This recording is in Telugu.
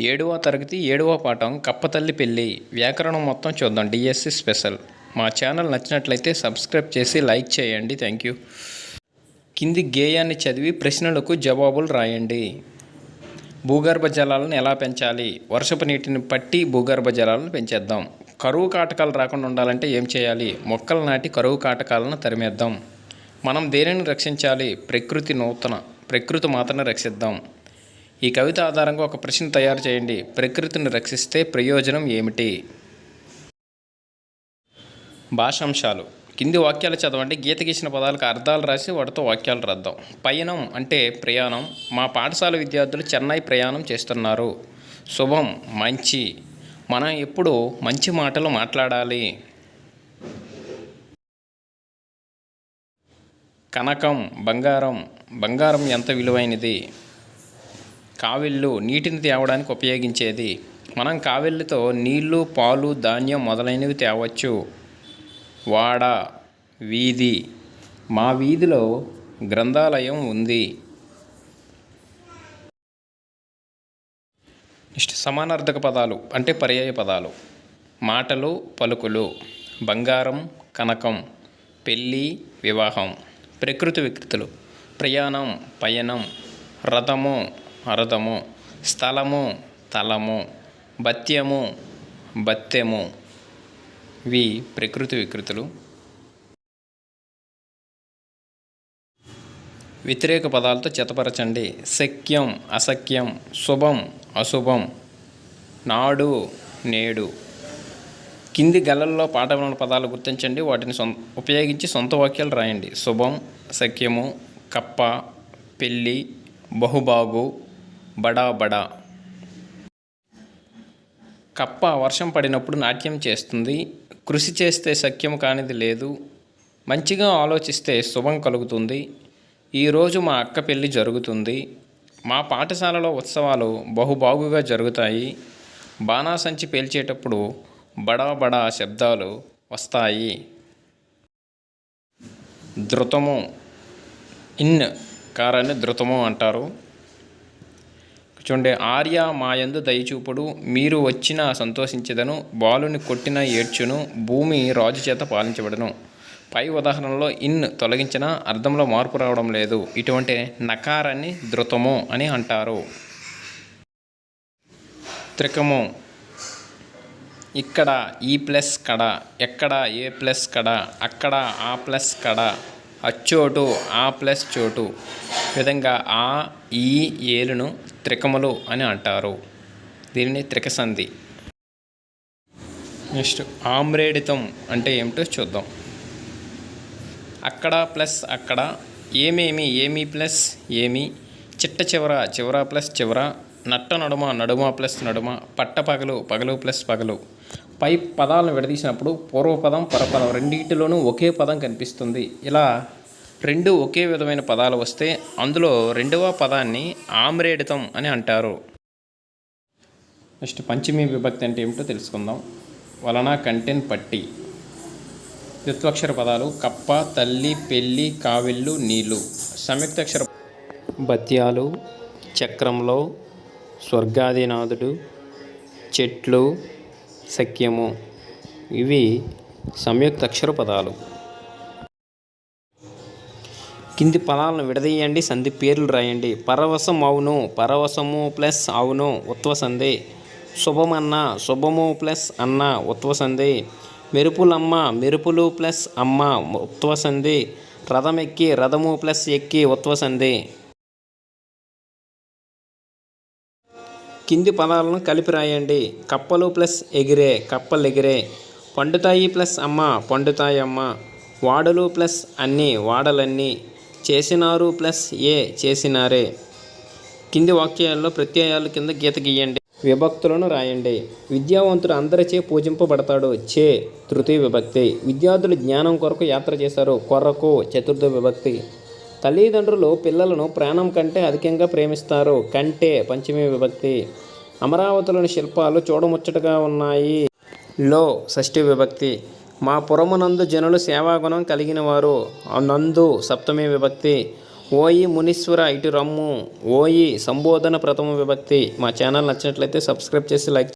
ఏడవ తరగతి ఏడవ పాఠం కప్పతల్లి పెళ్ళి వ్యాకరణం మొత్తం చూద్దాం డిఎస్సి స్పెషల్. మా ఛానల్ నచ్చినట్లయితే సబ్స్క్రైబ్ చేసి లైక్ చేయండి. Thank you. కింది గేయాన్ని చదివి ప్రశ్నలకు జవాబులు రాయండి. భూగర్భ జలాలను ఎలా పెంచాలి? వర్షపు నీటిని పట్టి భూగర్భ జలాలను పెంచేద్దాం. కరువు కాటకాలు రాకుండా ఉండాలంటే ఏం చేయాలి? మొక్కలు నాటి కరువు కాటకాలను తరిమేద్దాం. మనం దేనిని రక్షించాలి? ప్రకృతి నూతన ప్రకృతి మాతను రక్షిద్దాం. ఈ కవిత ఆధారంగా ఒక ప్రశ్న తయారు చేయండి. ప్రకృతిని రక్షిస్తే ప్రయోజనం ఏమిటి? భాషాంశాలు. కింది వాక్యాలు చదవండి. గీత గీసిన పదాలకు అర్థాలు రాసి వాటితో వాక్యాలు రాద్దాం. పయనం అంటే ప్రయాణం. మా పాఠశాల విద్యార్థులు చెన్నై ప్రయాణం చేస్తున్నారు. శుభం మంచి. మనం ఎప్పుడు మంచి మాటలు మాట్లాడాలి? కనకం బంగారం. బంగారం ఎంత విలువైనది? కావిళ్ళు నీటిని తేవడానికి ఉపయోగించేది. మనం కావిళ్ళతో నీళ్ళు పాలు ధాన్యం మొదలైనవి తేవచ్చు. వాడ వీధి. మా వీధిలో గ్రంథాలయం ఉంది. నెక్స్ట్ సమానార్థక పదాలు అంటే పర్యాయ పదాలు. మాటలు పలుకులు. బంగారం కనకం. పెళ్ళి వివాహం. ప్రకృతి వికృతులు. ప్రయాణం పయనం. రథము. అరదము. స్థలము తలము. భత్యము భత్యము ఇవి ప్రకృతి వికృతులు. వ్యతిరేక పదాలతో జతపరచండి శక్యం అసఖ్యం శుభం అశుభం. నాడు నేడు. కింది గల్లల్లో పాఠములను పదాలు గుర్తించండి. వాటిని సొం ఉపయోగించి సొంత వాక్యాలు రాయండి. శుభం సఖ్యము కప్ప పెళ్ళి బహుబాగు. బడా బడా. కప్ప వర్షం పడినప్పుడు నాట్యం చేస్తుంది. కృషి చేస్తే సఖ్యం కానిది లేదు. మంచిగా ఆలోచిస్తే శుభం కలుగుతుంది. ఈరోజు మా అక్క పెళ్ళి జరుగుతుంది. మా పాఠశాలలో ఉత్సవాలు బహుబాగుగా జరుగుతాయి. బాణాసంచి పేల్చేటప్పుడు బడా బడా శబ్దాలు వస్తాయి. ధృతము. ఇన్ కారాన్ని ధృతము అంటారు. చూడండి ఆర్య మాయందు దయచూపుడు మీరు వచ్చిన సంతోషించదను బాలుని కొట్టిన ఏడ్చును భూమి రాజు చేత పాలించబడను. పై ఉదాహరణలో ఇన్ తొలగించిన అర్థంలో మార్పు రావడం లేదు. ఇటువంటి నకారాన్ని ధృతము అని అంటారు. త్రికము. ఇక్కడ ఈ ప్లస్ కడ ఎక్కడ ఏ ప్లస్ కడ అక్కడ ఆ ప్లస్ కడ అచ్చోటు ఆ ప్లస్ చోటు. విధంగా ఆ ఈ ఏలును త్రికములు అని అంటారు. దీనిని త్రికసంధి. నెక్స్ట్ ఆమ్రేడితం అంటే ఏమిటో చూద్దాం. అక్కడ ప్లస్ అక్కడ ఏమేమి ఏమి ప్లస్ ఏమి చిట్ట చివర చివర ప్లస్ చివర నట్ట నడుమ నడుమ ప్లస్ నడుమ పట్ట పగలు పగలు ప్లస్ పగలు. పై పదాలను విడదీసినప్పుడు పూర్వపదం పరపదం రెండింటిలోనూ ఒకే పదం కనిపిస్తుంది. ఇలా రెండు ఒకే విధమైన పదాలు వస్తే అందులో రెండవ పదాన్ని ఆమ్రేడితం అని అంటారు. నెక్స్ట్ పంచమీ విభక్తి అంటే ఏమిటో తెలుసుకుందాం. వలన కంటెన్ పట్టి. ద్విత్వక్షర పదాలు కప్ప తల్లి పెళ్ళి కావిళ్ళు నీళ్ళు. సంయుక్తాక్షర బత్యాలు చక్రంలో స్వర్గాదినాథుడు చెట్లు సఖ్యము. ఇవి సంయుక్తాక్షర పదాలు. కింది పదాలను విడదీయండి సంధి పేర్లు రాయండి. పరవశం అవును పరవశము ప్లస్ అవును ఉత్వ సంధి శుభమన్న శుభము ప్లస్ అన్న ఉత్వ సంధి మెరుపులమ్మ మెరుపులు ప్లస్ అమ్మ ఉత్వ సంధి రథం ఎక్కి రథము ప్లస్ ఎక్కి ఉత్వ సంధి కింది పదాలను కలిపి రాయండి. కప్పలు ప్లస్ ఎగిరే కప్పలు ఎగిరే. పండుతాయి ప్లస్ అమ్మ పండుతాయి అమ్మ వాడలు ప్లస్ అన్నీ వాడలన్నీ. చేసినారు ప్లస్ ఏ చేసినారే. కింది వాక్యాల్లో ప్రత్యయాలు కింద గీత గీయండి. విభక్తులను రాయండి. విద్యావంతుడు అందరిచే పూజింపబడతాడు. చే తృతీయ విభక్తి. విద్యార్థులు జ్ఞానం కొరకు యాత్ర చేశారు. కొరకు చతుర్థ విభక్తి. తల్లిదండ్రులు పిల్లలను ప్రాణం కంటే అధికంగా ప్రేమిస్తారు. కంటే పంచమీ విభక్తి. అమరావతిలోని శిల్పాలు చూడముచ్చటగా ఉన్నాయి. లో షష్ఠి విభక్తి. మా పురమునందు జనులు సేవాగుణం కలిగిన వారు నందు సప్తమి విభక్తి. ఓయి మునీశ్వర ఇటు రమ్ము. ఓయి సంబోధన ప్రథమ విభక్తి. మా ఛానల్ నచ్చినట్లయితే సబ్స్క్రైబ్ చేసి లైక్